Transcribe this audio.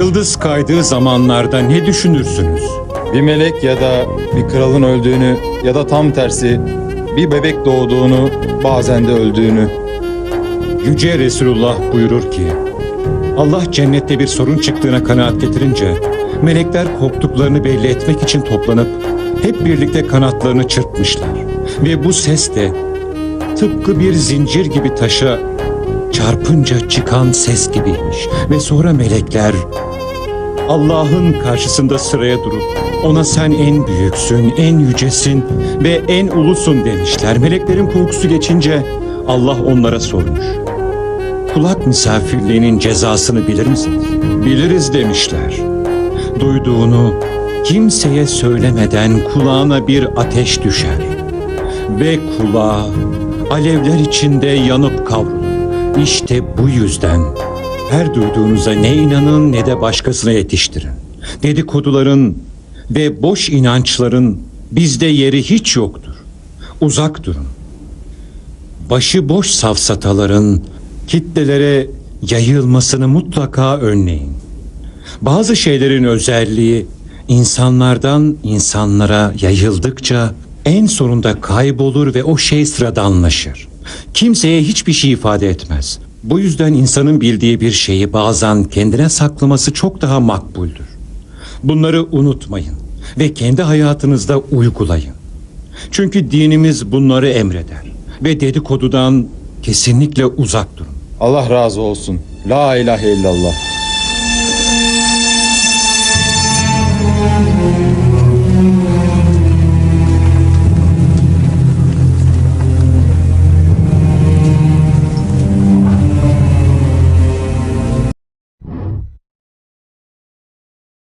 Yıldız kaydığı zamanlarda ne düşünürsünüz? Bir melek ya da bir kralın öldüğünü ya da tam tersi bir bebek doğduğunu bazen de öldüğünü. Yüce Resulullah buyurur ki, Allah cennette bir sorun çıktığına kanaat getirince, melekler korktuklarını belli etmek için toplanıp, hep birlikte kanatlarını çırpmışlar. Ve bu ses de, tıpkı bir zincir gibi taşa çarpınca çıkan ses gibiymiş. Ve sonra melekler, Allah'ın karşısında sıraya durup, ona sen en büyüksün, en yücesin ve en ulusun demişler. Meleklerin korkusu geçince Allah onlara sormuş. Kulak misafirliğinin cezasını bilir misiniz? Biliriz demişler. Duyduğunu kimseye söylemeden kulağına bir ateş düşer. Ve kulağı alevler içinde yanıp kavrulur. İşte bu yüzden her duyduğunuza ne inanın ne de başkasına yetiştirin. Dedikoduların ve boş inançların bizde yeri hiç yoktur. Uzak durun başıboş safsataların kitlelere yayılmasını mutlaka önleyin. Bazı şeylerin özelliği insanlardan insanlara yayıldıkça en sonunda kaybolur ve o şey sıradanlaşır. Kimseye hiçbir şey ifade etmez. Bu yüzden insanın bildiği bir şeyi bazen kendine saklaması çok daha makbuldür. Bunları unutmayın ve kendi hayatınızda uygulayın. Çünkü dinimiz bunları emreder ve dedikodudan kesinlikle uzak durun. Allah razı olsun. La ilahe illallah.